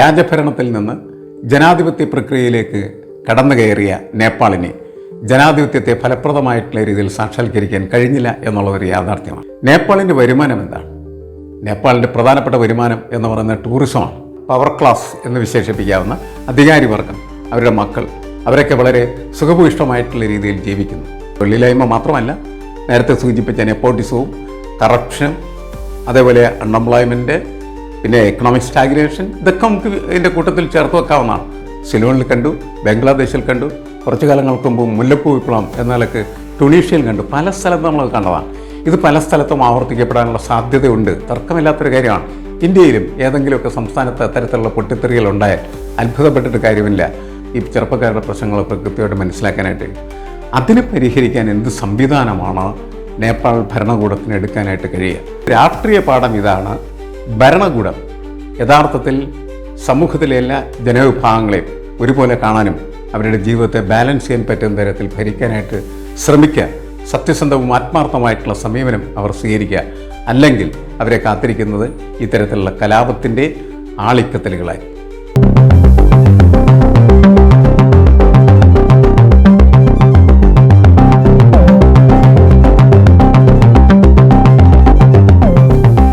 രാജഭരണത്തിൽ നിന്ന് ജനാധിപത്യ പ്രക്രിയയിലേക്ക് കടന്നു കയറിയ നേപ്പാളിനെ ജനാധിപത്യത്തെ ഫലപ്രദമായിട്ടുള്ള രീതിയിൽ സാക്ഷാത്കരിക്കാൻ കഴിഞ്ഞില്ല എന്നുള്ളതൊരു യാഥാർത്ഥ്യമാണ്. നേപ്പാളിന്റെ വരുമാനം എന്താണ്? നേപ്പാളിന്റെ പ്രധാനപ്പെട്ട വരുമാനം എന്ന് പറയുന്നത് ടൂറിസമാണ് പവർ ക്ലാസ് എന്ന് വിശേഷിപ്പിക്കാവുന്ന അധികാരി വർഗം അവരുടെ മക്കൾ അവരൊക്കെ വളരെ സുഖഭൂയിഷ്ടമായിട്ടുള്ള രീതിയിൽ ജീവിക്കുന്നു. തൊഴിലില്ലായ്മ മാത്രമല്ല നേരത്തെ സൂചിപ്പിച്ച നെപ്പോട്ടിസവും കറപ്ഷൻ അതേപോലെ അൺഎംപ്ലോയ്മെന്റ് പിന്നെ എക്കണോമിക് സ്റ്റാഗ്നേഷൻ ഇതൊക്കെ നമുക്ക് ഇതിന്റെ കൂട്ടത്തിൽ ചേർത്ത് വെക്കാവുന്നതാണ്. സിലോണിൽ കണ്ടു ബംഗ്ലാദേശിൽ കണ്ടു കുറച്ചു കാലങ്ങൾക്ക് മുമ്പ് മുല്ലപ്പൂ വിപ്ലവം എന്നതൊക്കെ ടുണീഷ്യയിൽ കണ്ടു. പല സ്ഥലത്തും നമ്മൾ കണ്ടതാണ്. ഇത് പല സ്ഥലത്തും ആവർത്തിക്കപ്പെടാനുള്ള സാധ്യതയുണ്ട്. തർക്കമില്ലാത്തൊരു കാര്യമാണ്. ഇന്ത്യയിലും ഏതെങ്കിലുമൊക്കെ സംസ്ഥാനത്ത് അത്തരത്തിലുള്ള പൊട്ടിത്തെറികൾ ഉണ്ടായാൽ അത്ഭുതപ്പെട്ടിട്ട് കാര്യമില്ല. ഈ ചെറുപ്പക്കാരുടെ പ്രശ്നങ്ങളൊക്കെ കൃത്യമായിട്ട് മനസ്സിലാക്കാനായിട്ട്. അതിനെ പരിഹരിക്കാൻ എന്ത് സംവിധാനമാണ് നേപ്പാൾ ഭരണകൂടത്തിന് എടുക്കാനായിട്ട് കഴിയുക? രാഷ്ട്രീയ പാഠം ഇതാണ്. ഭരണകൂടം യഥാർത്ഥത്തിൽ സമൂഹത്തിലെ എല്ലാ ജനവിഭാഗങ്ങളെയും ഒരുപോലെ കാണാനും അവരുടെ ജീവിതത്തെ ബാലൻസ് ചെയ്യാൻ പറ്റുന്ന തരത്തിൽ ഭരിക്കാനായിട്ട് ശ്രമിക്കുക സത്യസന്ധവും ആത്മാർത്ഥമായിട്ടുള്ള സമീപനം അവർ സ്വീകരിക്കുക അല്ലെങ്കിൽ അവരെ കാത്തിരിക്കുന്നത് ഇത്തരത്തിലുള്ള കലാപത്തിന്റെ ആളിക്കത്തലുകളായി.